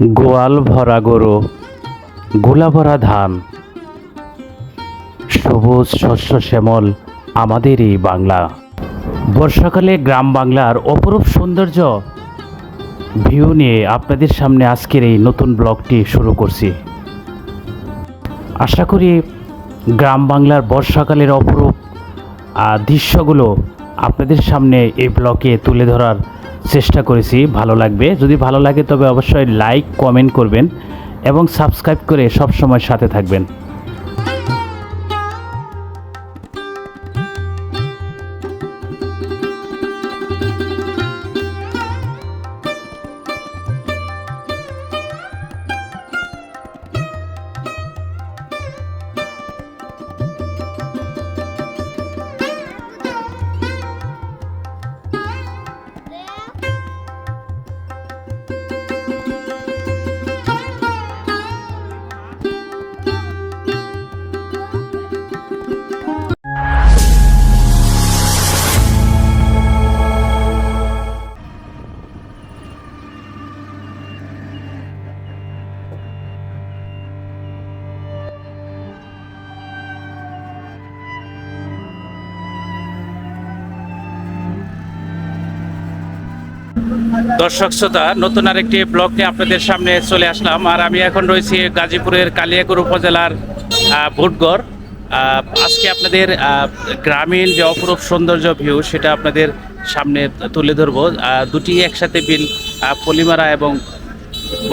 গোয়াল ভরা গরু, গোলা ভরা ধান। সবুজ শস্য শ্যামল আমাদের এই বাংলা। বর্ষাকালে গ্রাম বাংলার অপরূপ সৌন্দর্য। ভিউ নিয়ে আপনাদের সামনে আজকের এই নতুন ব্লগটি শুরু করছি। আশা করি গ্রাম বাংলার বর্ষাকালের অপরূপ দৃশ্যগুলো আপনাদের সামনে এই ব্লকে তুলে ধরার চেষ্টা করেছি, ভালো লাগবে। যদি ভালো লাগে তবে অবশ্যই লাইক কমেন্ট করবেন এবং সাবস্ক্রাইব করে সব সময় সাথে থাকবেন। দর্শক শ্রোতা, নতুন আরেকটি ব্লগ নিয়ে আপনাদের সামনে চলে আসলাম। আর আমি এখন রয়েছি গাজীপুরের কালিয়াকুর উপজেলার ভুটগড়। আজকে আপনাদের গ্রামীণ যে অপরূপ সৌন্দর্য ভিউ, সেটা আপনাদের সামনে তুলে ধরবো। দুটি একসাথে বিল পলিমারা এবং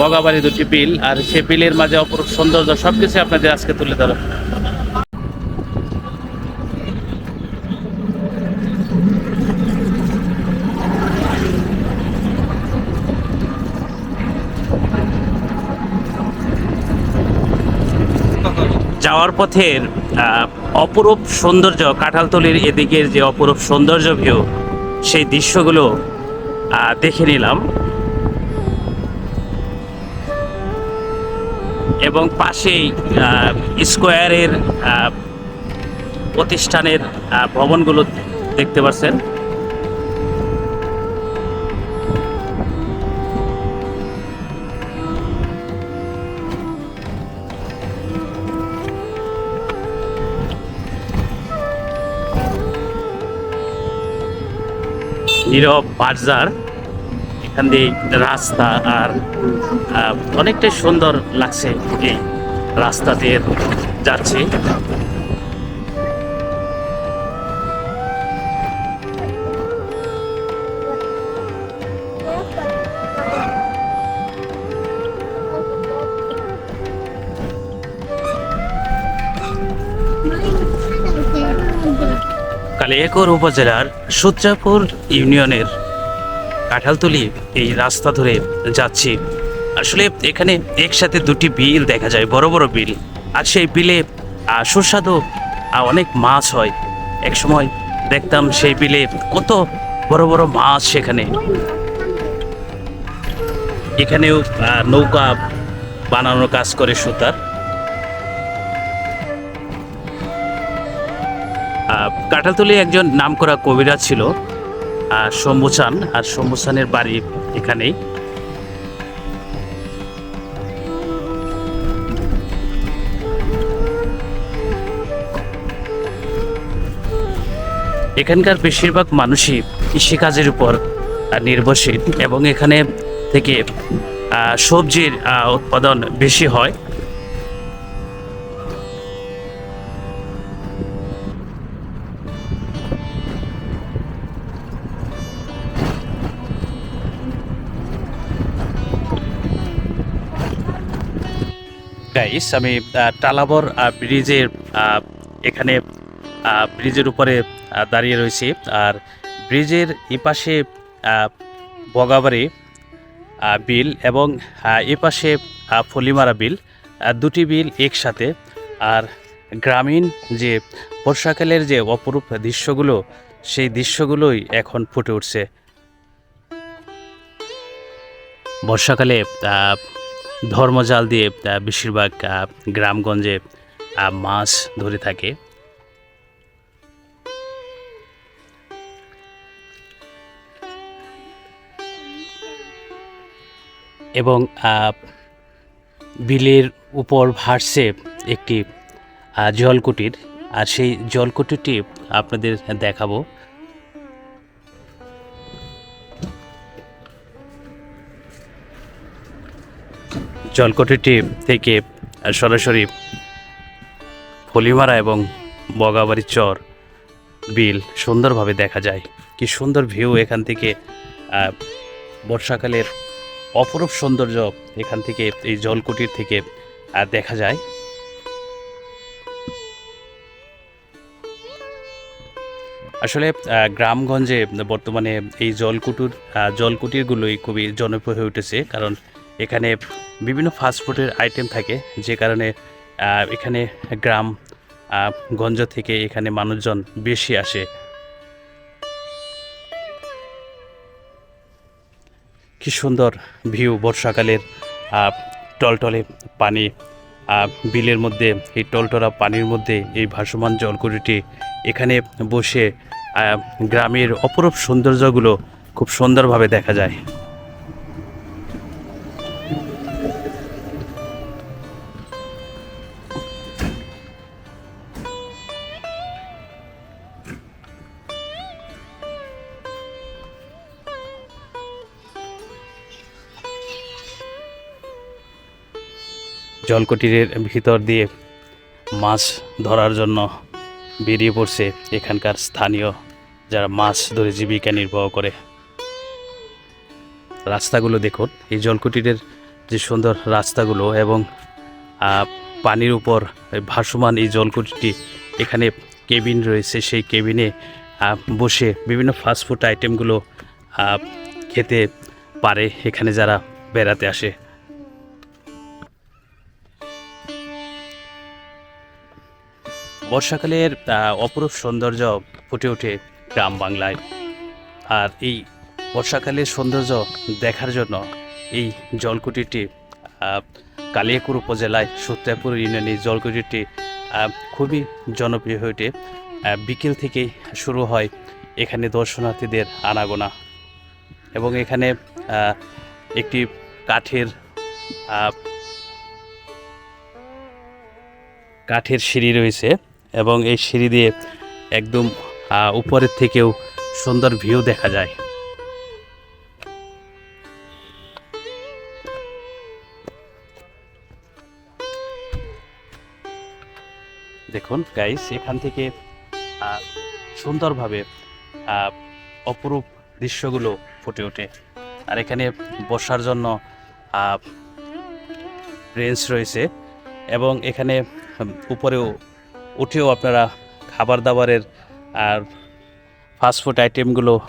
বগাবাড়ি দুটি বিল, আর সে বিলের মাঝে অপরূপ সৌন্দর্য সব কিছু আপনাদের আজকে তুলে ধরো যাওয়ার পথের অপরূপ সৌন্দর্য, কাঁঠালতলির এদিকের যে অপরূপ সৌন্দর্য ভিউ সেই দৃশ্যগুলো দেখে নিলাম। এবং পাশেই স্কোয়ারের প্রতিষ্ঠানের ভবনগুলো দেখতে পাচ্ছেন নীরব বাজার এখান দিয়ে রাস্তা আর অনেকটাই সুন্দর লাগছে এই রাস্তা দিয়ে যাচ্ছি। কালিয়াকৈর উপজেলার সূত্রাপুর ইউনিয়নের কাঁঠালতলি এই রাস্তা ধরে যাচ্ছি। আসলে এখানে একসাথে দুটি বিল দেখা যায়, বড় বড় বিল। আর সেই বিলে সুস্বাদু অনেক মাছ হয়। এক সময় দেখতাম সেই বিলে কত বড় বড় মাছ সেখানে। এখানেও নৌকা বানানোর কাজ করে সুতার। কাঁঠালতলি একজন নামকরা কবিরা ছিল আর শম্ভুচান আর শম্ভুচানের বাড়ি এখানেই। এখানকার বেশিরভাগ মানুষই কৃষিকাজের উপর নির্ভরশীল এবং এখানে থেকে সবজির উৎপাদন বেশি হয়। গাইস আমি টালাবর ব্রিজের এখানে ব্রিজের উপরে দাঁড়িয়ে রয়েছি। আর ব্রিজের এপাশে বগাবাড়ি বিল এবং এপাশে ফলিমারা বিল দুটি বিল একসাথে। আর গ্রামীণ যে বর্ষাকালের যে অপরূপ দৃশ্যগুলো, সেই দৃশ্যগুলোই এখন ফুটে উঠছে। বর্ষাকালে ধর্মজাল দিয়ে বেশিরভাগ গ্রামগঞ্জে মাছ ধরে থাকে। এবং বিলের উপর ভাসছে একটি জলকুটির। আর সেই জলকুটিরটি আপনাদের দেখাবো। জলকুটিরটি থেকে সরাসরি ফলিমারা এবং বগাবাড়ি চর বিল সুন্দরভাবে দেখা যায়। কি সুন্দর ভিউ এখান থেকে বর্ষাকালের অপরূপ সৌন্দর্য এখান থেকে, এই জলকুটির থেকে দেখা যায়। আসলে গ্রামগঞ্জে বর্তমানে এই জলকুটুর জলকুটিরগুলোই খুবই জনপ্রিয় হয়ে উঠেছে, কারণ এখানে বিভিন্ন ফাস্টফুডের আইটেম থাকে, যে কারণে এখানে গ্রাম গঞ্জ থেকে এখানে মানুষজন বেশি আসে। কি সুন্দর ভিউ বর্ষাকালের টলটলে পানি বিলের মধ্যে, এই টলটলা পানির মধ্যে এই ভাসমান জলকুড়িটি এখানে বসে গ্রামের অপরূপ সৌন্দর্যগুলো খুব সুন্দরভাবে দেখা যায়। জলকুটিরের ভিতর দিয়ে মাছ ধরার জন্য বেরিয়ে পড়ছে এখানকার স্থানীয় যারা মাছ ধরে জীবিকা নির্বাহ করে। রাস্তাগুলো দেখুন, এই জলকুটিরের যে সুন্দর রাস্তাগুলো এবং পানির উপর ভাসমান এই জলকুটিটি, এখানে কেবিন রয়েছে, সেই কেবিনে বসে বিভিন্ন ফাস্টফুড আইটেমগুলো খেতে পারে এখানে যারা বেড়াতে আসে। বর্ষাকালের অপরূপ সৌন্দর্য ফুটে ওঠে গ্রাম বাংলায়। আর এই বর্ষাকালের সৌন্দর্য দেখার জন্য এই জলকুটিরটি আহ, কালিয়াকুর উপজেলায় সত্যাপুর ইউনিয়নে এই জলকুটিরটি খুবই জনপ্রিয় হয়ে ওঠে। বিকেল থেকেই শুরু হয় এখানে দর্শনার্থীদের আনাগোনা। এবং এখানে একটি কাঠের কাঠের সিঁড়ি রয়েছে। এবং এই সিঁড়ি দিয়ে একদম উপরের থেকেও সুন্দর ভিউ দেখা যায়। দেখুন গাইস এখান থেকে সুন্দরভাবে অপরূপ দৃশ্যগুলো ফুটে ওঠে। আর এখানে বসার জন্য বেঞ্চ রয়েছে এবং এখানে উপরেও উঠেও আপনারা খাবার দাবারের আর ফাস্টফুড আইটেমগুলো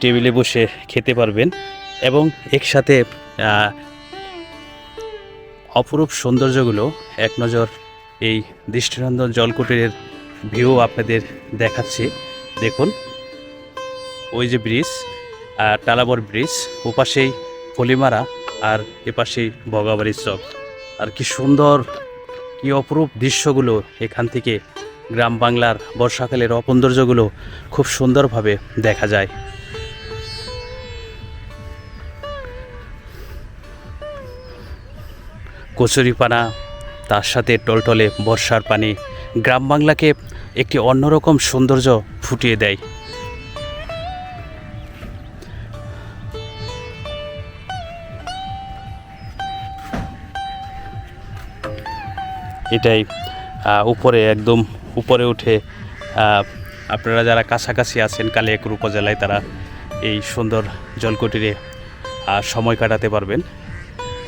টেবিলে বসে খেতে পারবেন এবং একসাথে অপরূপ সৌন্দর্যগুলো এক নজর এই দৃষ্টিনন্দন জলকুটিরের ভিউ আপনাদের দেখাচ্ছি। দেখুন ওই যে ব্রিজ আহ, টালাবর ব্রিজ ওপাশেই ফলিমারা আর এপাশেই বগাবাড়ির চক। আর কি সুন্দর কি অপরূপ দৃশ্যগুলো এখান থেকে গ্রাম বাংলার বর্ষাকালের অপৌন্দর্যগুলো খুব সুন্দরভাবে দেখা যায়। কচুরিপানা, তার সাথে টলটলে বর্ষার পানি গ্রাম বাংলাকে একটি অন্যরকম সৌন্দর্য ফুটিয়ে দেয়। এটাই উপরে একদম উপরে উঠে আপনারা যারা কাছাকাছি আছেন কালিয়াকুর উপজেলায়, তারা এই সুন্দর জলকুটিরে সময় কাটাতে পারবেন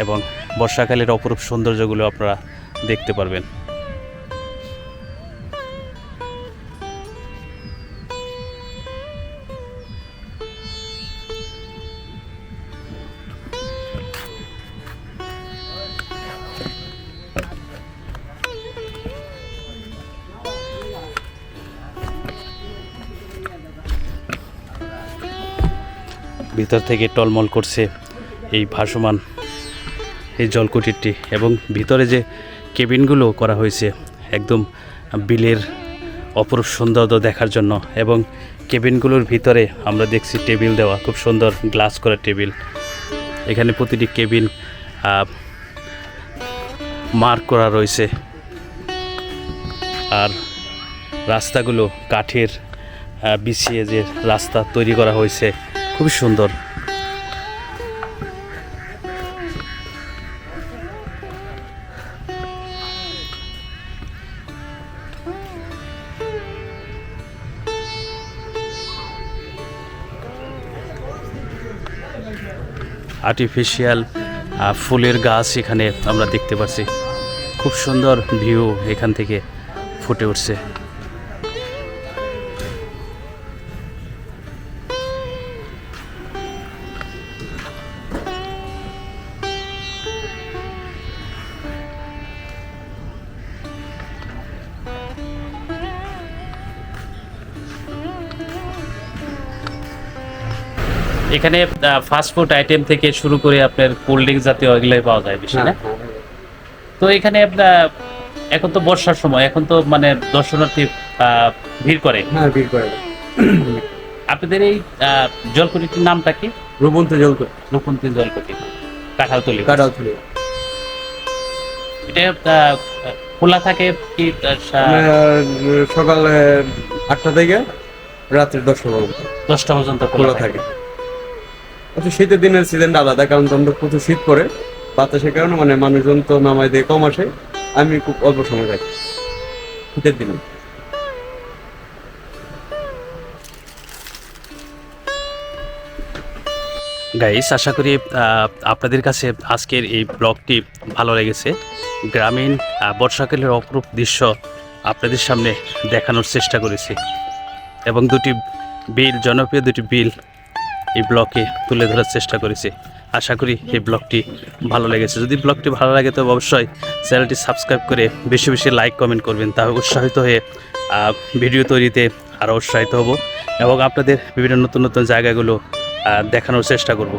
এবং বর্ষাকালের অপরূপ সৌন্দর্যগুলো আপনারা দেখতে পারবেন। ভিতর থেকে টলমল করছে এই ভাসমান, এই জলকুটিরটি এবং ভিতরে যে কেবিনগুলো করা হয়েছে একদম বিলের অপরূপ সৌন্দর্য দেখার জন্য এবং কেবিনগুলোর ভিতরে আমরা দেখছি টেবিল দেওয়া, খুব সুন্দর গ্লাস করা টেবিল। এখানে প্রতিটি কেবিন মার্ক করা রয়েছে। আর রাস্তাগুলো কাঠের বিছিয়ে যে রাস্তা তৈরি করা হয়েছে। খুবই সুন্দর। আর্টিফিশিয়াল ফুলের গাছ এখানে আমরা দেখতে পাচ্ছি খুব সুন্দর ভিউ এখান থেকে ফুটে উঠছে। এখানে ফাস্ট ফুড আইটেম থেকে শুরু করে আপনার কোল্ড ড্রিঙ্ক জাতীয় এগুলোই পাওয়া যায় বেশি না? তো এখানে আপনার এখন তো বর্ষার সময় এখন তো মানে দর্শনার্থী ভিড় করে। হ্যাঁ ভিড় করে। আপনাদের এই জলকুটির নামটা কি? রূপন্ত জল করে রূপন্তী জলকুটি কাঁঠালতলি। কাটাল তুলে এটা খোলা থাকে কি সকাল আটটা থেকে রাত্রে দশটা পর্যন্ত। দশটা পর্যন্ত খোলা থাকে। আচ্ছা শীতের দিনের সিজনটা আলাদা, কারণ তখন প্রচুর শীত পড়ে। বাতাসের কারণে মানে মানুষজন তো নামাই দিয়ে কম আসে। আমি খুব অল্প সময় থাকি শীতের দিনে। গাইস আশা করি আপনাদের কাছে আজকের এই ব্লগটি ভালো লেগেছে। গ্রামীণ বর্ষাকালের অপরূপ দৃশ্য আপনাদের সামনে দেখানোর চেষ্টা করেছি। এবং দুটি বিল, জনপ্রিয় দুটি বিল এই ব্লকে তুলে ধরার চেষ্টা করেছি। আশা করি এই ব্লগটি ভালো লেগেছে। যদি ব্লগটি ভালো লাগে, তবে অবশ্যই চ্যানেলটি সাবস্ক্রাইব করে বেশি বেশি লাইক, কমেন্ট করবেন। তাহলে উৎসাহিত হয়ে ভিডিও তৈরিতে আরও উৎসাহিত হব এবং আপনাদের বিভিন্ন নতুন নতুন জায়গাগুলো দেখানোর চেষ্টা করব।